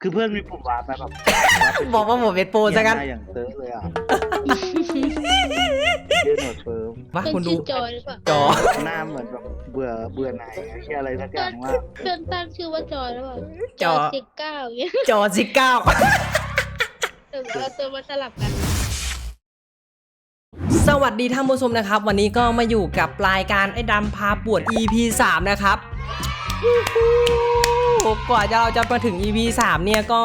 คือเพื่อนมีปุ่มวาร์ปไหมแบบบอกว่าผมเป็นโปรซะงั้นเหี้ยหาอย่างเซิร์ฟเลยอะเรียนหนวดเฟิร์มว่าเป็นคุณดูชื่อจอยหรือเปล่าจอ หน้าเหมือนแบบเบื่อเบื่อไหนายแค่อะไรสักอเพื่อนย่างว่าเพื่อนตั้งชื่อว่าจอยหรือเปล่าจอย สิบเก้าอย่างเงี้ยจอสิเก้าแต่เราตัวมาสลับกัน สวัสดีท่านผู้ชมนะครับ วันนี้ก็มาอยู่กับรายการไอ้ดำพาปวด EP 3 นะครับฮู้ฮู้ กว่าจะเราจะมาถึง EP 3เนี่ยก็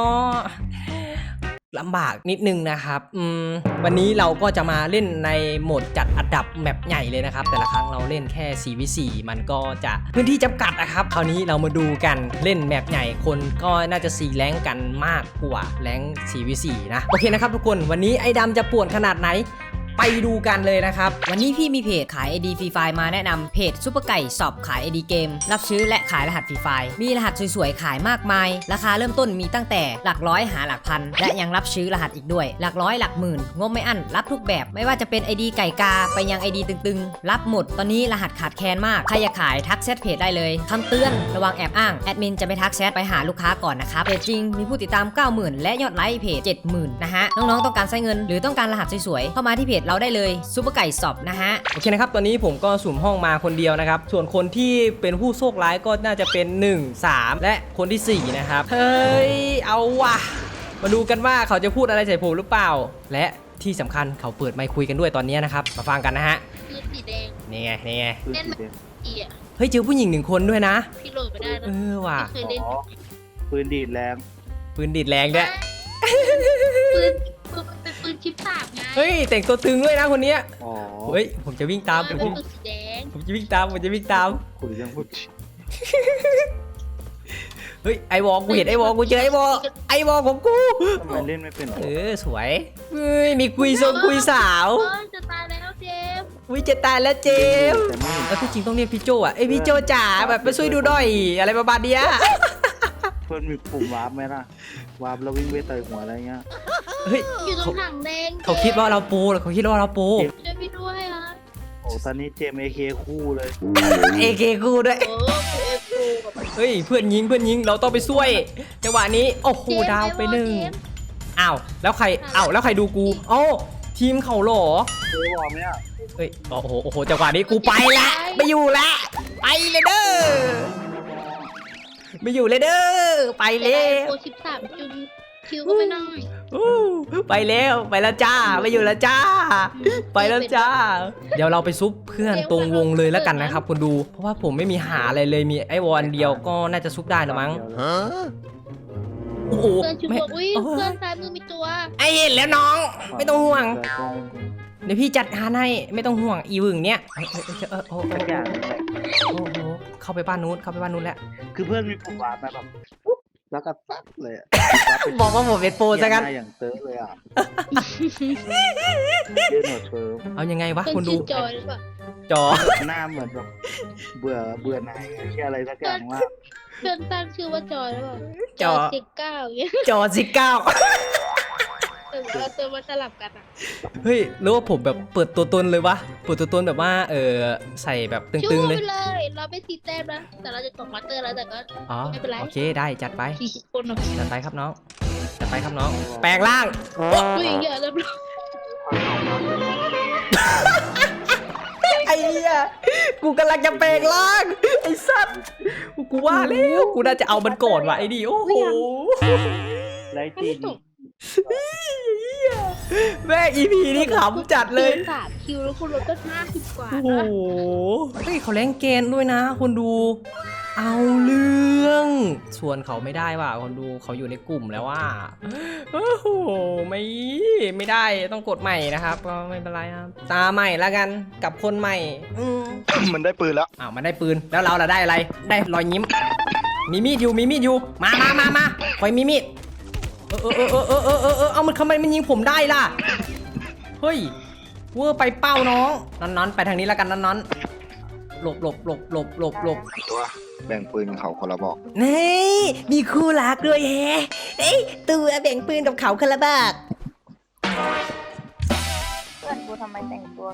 ลำบากนิดนึงนะครับอืมวันนี้เราก็จะมาเล่นในโหมดจัดอันดับแมปใหญ่เลยนะครับ แต่ละครั้งเราเล่นแค่ 4v4 มันก็จะพื้นที่จำกัดนะครับ คราวนี้เรามาดูกันเล่นแมปใหญ่คนก็น่าจะ4แรงกันมากกว่าแรง 4v4 นะ โอเคนะครับทุกคนวันนี้ไอ้ดำจะป่วนขนาดไหน ไปดูกันเลยนะครับ วันนี้พี่มีเพจขาย ID ฟรีไฟล์มาแนะนำเพจซุปเปอร์ไก่สอบขาย ID เกม รับซื้อและขายรหัสฟรีไฟล์มีรหัสสวยๆ ขายมากมาย ราคาเริ่มต้นมีตั้งแต่หลักร้อยหาหลักพัน และยังรับซื้อรหัสอีกด้วย หลักร้อยหลักหมื่นงบไม่อั้นรับทุกแบบ ไม่ว่าจะเป็น ID ไก่กา ไปยัง ID ตึงๆ รับหมด ตอนนี้รหัสขาดแคลนมากใครอยากขายทักแชทเพจได้เลยคำเตือนระวังแอบอ้างแอดมินจะไปทักแชทไปหาลูกค้าก่อนนะครับเพจจริงมีผู้ติดตาม 90,000 และยอดไลค์เพจ 70,000นะฮะน้องๆต้องการใช้เงินหรือต้องการรหัสสวยๆเข้ามาที่เพจเราได้เลยซุปเปอร์ไก่สอบนะฮะโอเคนะครับตอนนี้ผมก็สุ่มห้องมาคนเดียวนะครับส่วนคนที่เป็นผู้โชคร้ายก็น่าจะเป็น 1 3 และคนทีสี่ 4 นะครับ เฮ้ย เอาว่ะ มาดูกันว่าเขาจะพูดอะไรใส่ผมหรือเปล่า และที่สำคัญเขาเปิดไมค์คุยกันด้วยตอนนี้นะครับ มาฟังกันนะฮะคือสีแดงนี่ไงนี่ไงคือสีแดงอีอะเฮ้ยเจอผู้หญิงหนึ่งคนด้วยนะ พี่โหลดไปได้เอนะอว่ะไม่เคยเล่นอ๋อปืนดีดแรงปืนดีดแรงด้วยปืนปืนเป็น เฮ้ยแต่งตัวตึงด้วยนะคนเนี้ยอ๋อเฮ้ยผมจะวิ่งตามเอผอมเป็นจะปืนสีแดงผมจะวิ่งตามผมจะวิ่งตาม คุยเรื่องพูดเฮ้ยไอวอลกูเห็นไอวอลกูเจอไอวอลไอวอลของกู ทำไมเล่นไม่เป็นเออสวยเฮ้ยมีคุยทรงคุยสาวเออจะตายแล้วเจมส์วิจะตายแล้วเจมส์แต่ไม่เห็นแล้วที่จริงต้องเรียกพี่โจอะเอ้ยพี่โจจ๋าแบบไปช่วยดูหน่อยอะไรประมาณเนี้ย เพื่อนมีปุ่มวาร์ปไหมล่ะวาร์ปแล้ววิ่งไปเตยหัวอะไรเงี้ย เฮ้ยอยู่ตรงถังแดงเขาคิดว่าเราโปรเหรอเขาคิดว่าเราโปรช่วยพี่ด้วยอะโอ้ตอนนี้เจมเอเคคู่เลยเอเคกูด้วย โอ้กูเอฟกูกับเฮ้ยเพื่อนยิงเพื่อนยิงเราต้องไปช่วยจังหวะนี้โอ้โหเจมส์ดาวไปหนึ่งเจมส์อ้าวแล้วใครอ้าวแล้วใครดูกูโอ้ทีมเขาเหรอเจอวอร์มเนี่ยเฮ้ยโอ้โหโอ้โหจังหวะนี้กูไปละไม่อยู่ละไปเลยเด้อไม่อยู่เลยเด้อไปเจแล้มส์วโปรชิปสามจุนคิวก็ไม่น้อย อู้ไปแล้วไปแล้วจ้าไม่อยู่แล้วจ้า ไปแล้วจ้า เดี๋ยวเราไปซุปเพื่อนตรงวงเลยแล้วกันนะครับคุณดูเพราะว่าผมไม่มีหาอะไรเลยมีไอ้วอลอันเดียวก็น่าจะซุปได้ละมั้งโอ้โหเพื่อนชูไม่บอกอุ้ยโอ้เพื่อนซ้ายมือมีตัวไอเห็นแล้วน้อง ไม่ต้องห่วงแต่ก็เดี๋ยวพี่จัดการให้ไม่ต้องห่วงอีวึงเนี่ยเอ้ยเอ้ยเอ้ยเออโอ้โหสักอย่างหนึ่งแหละโอ้โหเข้าไปบ้านนู้นเข้าไปบ้านนู้นแล้วคือเพื่อนมีปุ่มวาร์ปไหมแบบปุ๊บ แล้วก็ปั๊บเลยอะวาร์ปเป็นบอกว่าผมเป็นโปรซะงั้น เหี้ยหาอย่างเซิร์ฟเลยอะเรียนหนวดเฟิร์มเอายังไงวะเพื่อนคุณดูชื่อจอยหรือเปล่าจอ หน้าเหมือนแบบเบื่อเบื่อไหนายแค่อะไรสักอย่างว่า เพื่อนตั้งชื่อว่าจอยหรือเปล่าจอย สิบเก้าอย่างเงี้ยจอสิเก้า แต่เราตัวมาสลับกันอะเฮ้ยหรือว่าผมแบบเปิดตัวตนเลยวะเปิดตัวตนแบบว่าเออใส่แบบตึชูงๆเลยไปเลยเราไม่ตีแต้มนะแต่เราจะตกมาสเตอร์แล้วแต่ก็ อ๋อไม่เป็นไร โอเคได้จัดไปสี่สิบคนหรอกจัดไปครับน้องจัดไปครับน้อง แปลงร่างอุ้ยเยอะแล้วไอ้เหี้ยกูกำลังจะแปลงร่างไอ้สัตว์กูว่าแล้วกูน่าจะเอามันก่อนว่ะไอ้ดิโอ้โห ไรจริง แม่อีพีนี่ขำจัดเลยสามคิวแล้วคุณรถก็ห้าสิบกว่าโอ้โหนะเฮ้ยเขาแรงเกณฑ์ด้วยนะคนดู เอาเรื่องชวนเขาไม่ได้ว่ะคนดูเขาอยู่ในกลุ่มแล้วว่าโอ้โหไม่ไม่ได้ต้องกดใหม่นะครับก็ไม่เป็นไรครับตาใหม่แล้วกันกับคนใหม่อืมมันได้ปืนแล้วอ้าวมันได้ปืนแล้วเราล่ะได้อะไร ได้รอยยิ้ม มีมีดอยู่มีมีดอยู่มามามามาคอยมีมีด เออเออเออเออเออเออเออเอามันทำไมมันยิงผมได้ล่ะ เฮ้ย เวอร์ไปเป้าน้องนอนนอนไปทางนี้แล้วกันนอนนอนหลบหลบหลบหลบหลบหลบตัวแบ่งปืนเขาคนละบอกนี่มีคู่รักด้วยแฮะเอ้ยตัวแบ่งปืนกับเขาคาราบากเพื่อนกูทำไมแต่งตัว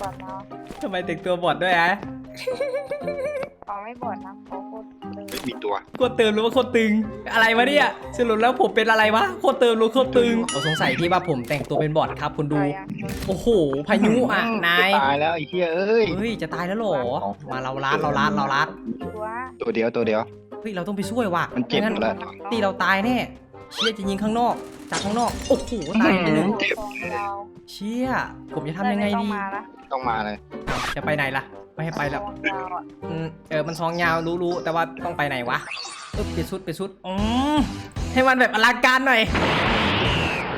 ก่อนเนาะทำไมแต่งตัวบอดด้วยฮะ เขาไม่บ่นนะเขาโคตรเลยมีตัวโคตรเติมหรือว่าโคตรตึง อะไรวะเนี่ยสรุปแล้วผมเป็นอะไรวะโคตรเติมหรือโคตรตึงผมสงสัยที่ว่าผมแต่งตัวเป็นบอทครับคุณดูใครอะโอ้โหพายุอะนายตายแล้วไอ้เหี้ยเอ้ย เฮ้ยจะตายแล้วเหรอมาเราลัดเราลัดเราลัดตัวตัวเดียวตัวเดียว เฮ้ยเราต้องไปช่วยว่ะมันเจ็บไงั้นหมดแล้ว ตีเราตายแน่เชี่ยจะยิงข้างนอก จากข้างนอกโอ้โหตายไปหนึ่งเจ็บ ของเราเชี่ยผมจะทำยังไงเพื่อนดีม่ต้องมาละต้องมาเลยอ้าวจะไปไหนล่ะ ไม่ให้ไปแล้วของเราอะอืมเออมันซองยาวรู้รู้แต่ว่าต้องไปไหนวะเออเปลี่ยนชุดเปลี่ยนชุดอืมให้มันแบบอลังการหน่อย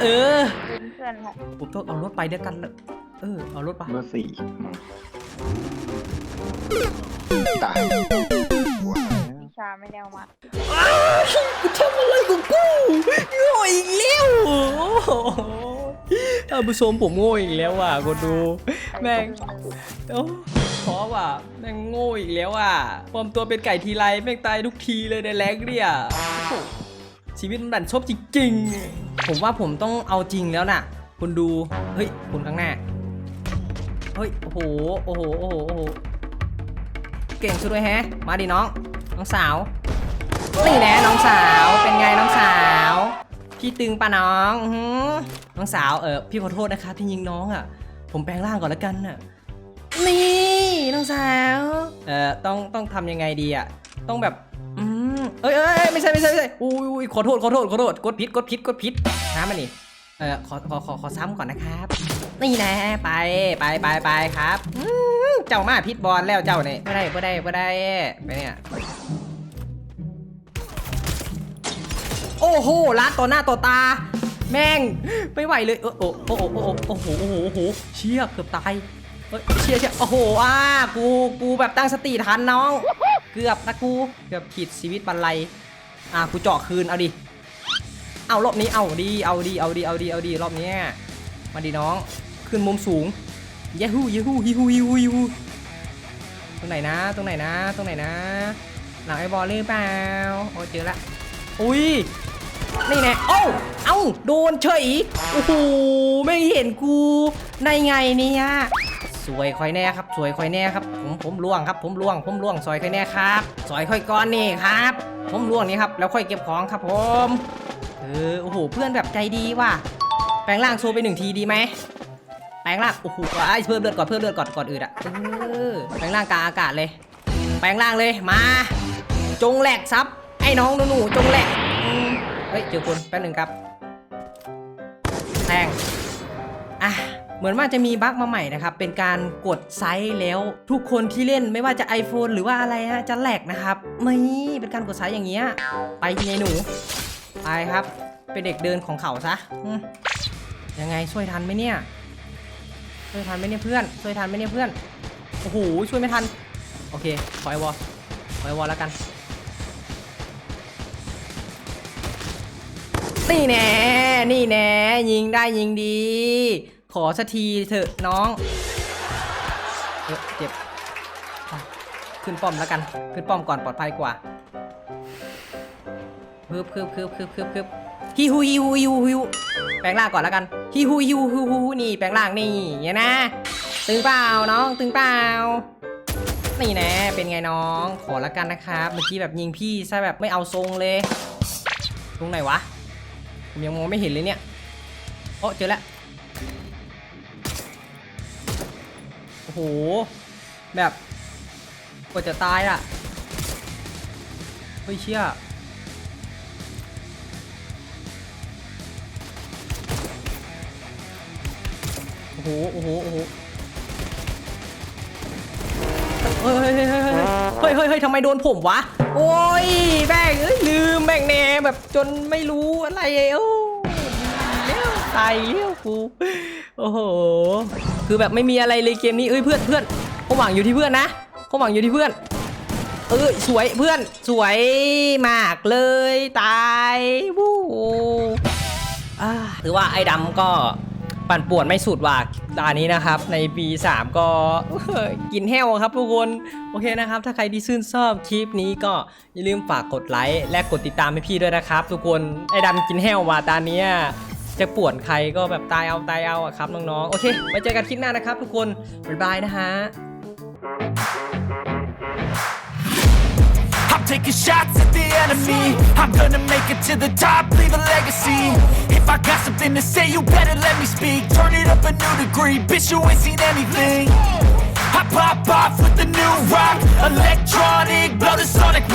เออเป็นเพื่อนค่ะผมต้องเอารถไปด้วยกันเลยเออเอารถไปเบอร์สี่ตายวิชาไม่ได้เอามากูทำอะไรของกูโง่อีกแล้วโอ้โหท่านผู้ชมผมโง่อีกแล้วอะคนดูแม่งโอ้ เพราะว่าแม่งโง่อีกแล้วอะปลอมตัวเป็นไก่ทีไรแม่งตายทุกทีเลยในแรงเนี่ยชีวิตมันดันชอบจริงๆ ผมว่าผมต้องเอาจริงแล้วน่ะคุณดู เฮ้ยคุณข้างหน้า เฮ้ย โอ้โห โอ้โห โอ้โห โอ้โห เก่งสุดเลยแฮะ มาดิน้อง น้องสาว นี่แน่น้องสาว เป็นไงน้องสาว พี่ตึงปะน้องน้องสาว เออพี่ขอโทษนะคะที่ยิงน้องอะ ผมแปลงร่างก่อนแล้วกันน่ะนี่น้อง สาวเอ่อต้องต้องทำยังไงดีอะต้องแบบอืมเอ้ยเอ้ยเอ้ยไม่ใช่ไม่ใช่ไม่ใช่อุ้ยอุ้ยขอโทษขอโทษขอโทษกดผิดกดผิดกดผิดน้ำมันนี่เอ่อขอขอขอขอซ้ำก่อนนะครับ นี่น่ไปไปไปไปครับอืมเจ้ามาพิษบอลแล้วเจ้าเนี่ยไม่ได้ไม่ได้ไม่ได้ไปเนี่ยโอ้โหลัดต่อหน้าต่อตา แม่ง ไม่ไหวเลย เออโอ้โอ้โอ้โอ้โอ้โหโอ้โหโอ้โหเชี่ยเกือบตาย ฮ้ยเชี่ยเชี่ยโอ้โหอ่ากูกูแบบตั้งสติทันน้อง เกือบนะกูเกือบขีดชีวิตบรรลัยอ่ากูเจาะคืนเอาดิเอารอบนี้เอาดีเอาดีเอาดีเอาดีเอาดีรอบนี้มาดิน้องขึ้นมุมสูงเย้ฮู้เย้ฮู้ฮิฮูฮิฮูฮิฮูตรงไหนนะ ตรงไหนนะ ตรงไหนนะ หลังไอ้บอลหรือเปล่าโอ้เจอละอุ้ยนี่แน่เอ้าเอ้าโดนเฉยโอ้โหไม่เห็นกูในไงเนี่ย สวยคอยแน่ครับ สวยคอยแน่ครับ ผมผมล่วงครับ ผมล่วง ผมล่วงซอยคอยแน่ครับซอยคอยก้อนนี่ครับ ผมล่วงนี่ครับแล้วค่อยเก็บของครับผมเออโอ้โหเพื่อนแบบใจดีว่ะแปลงร่างโชว์ไปหนึ่งทีดีไหมแปลงร่างโอ้โหไอ้เพิ่มเลือดก่อนเพิ่มเลือดก่อนก่อนอื่นอะเออแปลงร่างกลางอากาศเลย แปลงร่างเลยมา จงแหลกซับไอ้น้องหนูๆจงแหลกเฮ้ยเจอคนแป๊บหนึ่งครับแทง เหมือนว่าจะมีบั๊กมาใหม่นะครับ เป็นการกดไซส์แล้วทุกคนที่เล่นไม่ว่าจะ iPhone หรือว่าอะไรฮะจะแหลกนะครับไม่เป็นการกดไซส์อย่างเงี้ยไปยายหนูไปครับเป็นเด็กเดินของเขาซะยังไงช่วยทันไหมเนี่ยช่วยทันไหมเนี่ยเพื่อนช่วยทันไหมเนี่ยเพื่อนโอ้โหช่วยไม่ทันโอเคขอไอวอลขอไอวอลแล้วกันนี่แน่นี่แน่ยิงได้ยิงดี ขอสักทีเถอะน้องเออเจ็บขึ้นป้อมแล้วกัน ขึ้นป้อมก่อนปลอดภัยกว่าคืบคืบคืบคืบคืบคืบฮิฮูฮิฮูฮิฮูฮิวแปลงร่างก่อนแล้วกันฮิฮูฮิฮูฮิฮูนี่แปลงร่างนี่เนี่ยนะ ตึงเปล่าน้องตึงเปล่านี่น่เป็นไงน้อง ขอละกันนะครับ เมื่อกี้แบบยิงพี่ซะแบบไม่เอาทรงเลย ตรงไหนวะ ผมยังมองไม่เห็นเลยเนี่ย โอ้เจอแล้ว โห แบบกว่าจะตายอะ เฮ้ยเชี่ยโอ้โห โอ้โห โอ้โห เฮ้ยเฮ้ยเฮ้ยเฮ้ยเฮ้ยเฮ้ยทำไมโดนผมวะ โอ้ยแบ่งเอ้ลืมแม่งแน่แบบจนไม่รู้อะไรเอ้ยเลี้ยวตายเลี้ยวกู โอ้โห คือแบบไม่มีอะไรเลยเกมนี้เอ้ยเพื่อนเพื่อนเขาหวังอยู่ที่เพื่อนนะเขาหวังอยู่ที่เพื่อน เออสวยเพื่อนสวยมากเลยตายวู้อ่าถือว่าไอ้ดำก็ปั่นป่วนไม่สุดว่ะตานี้นะครับ ในปี3ก็กินแห้วครับทุกคน โอเคนะครับ ถ้าใครที่ชื่นชอบคลิปนี้ก็อย่าลืมฝากกดไลค์และกดติดตามให้พี่ด้วยนะครับ ทุกคนไอ้ดำกินแห้วว่ะตาเนี้ย จะป่วนใครก็แบบตายเอาตายเอาอะครับน้องๆ โอเคไว้เจอกันคลิปหน้านะครับทุกคน บ๊ายบายนะฮะ I'm taking shots at the enemy I'm gonna make it to the top, leave a legacy If I got something to say, you better let me speak Turn it up a new degree, bitch, you ain't seen anything I pop off with the new rock Electronic, blow the sonic roof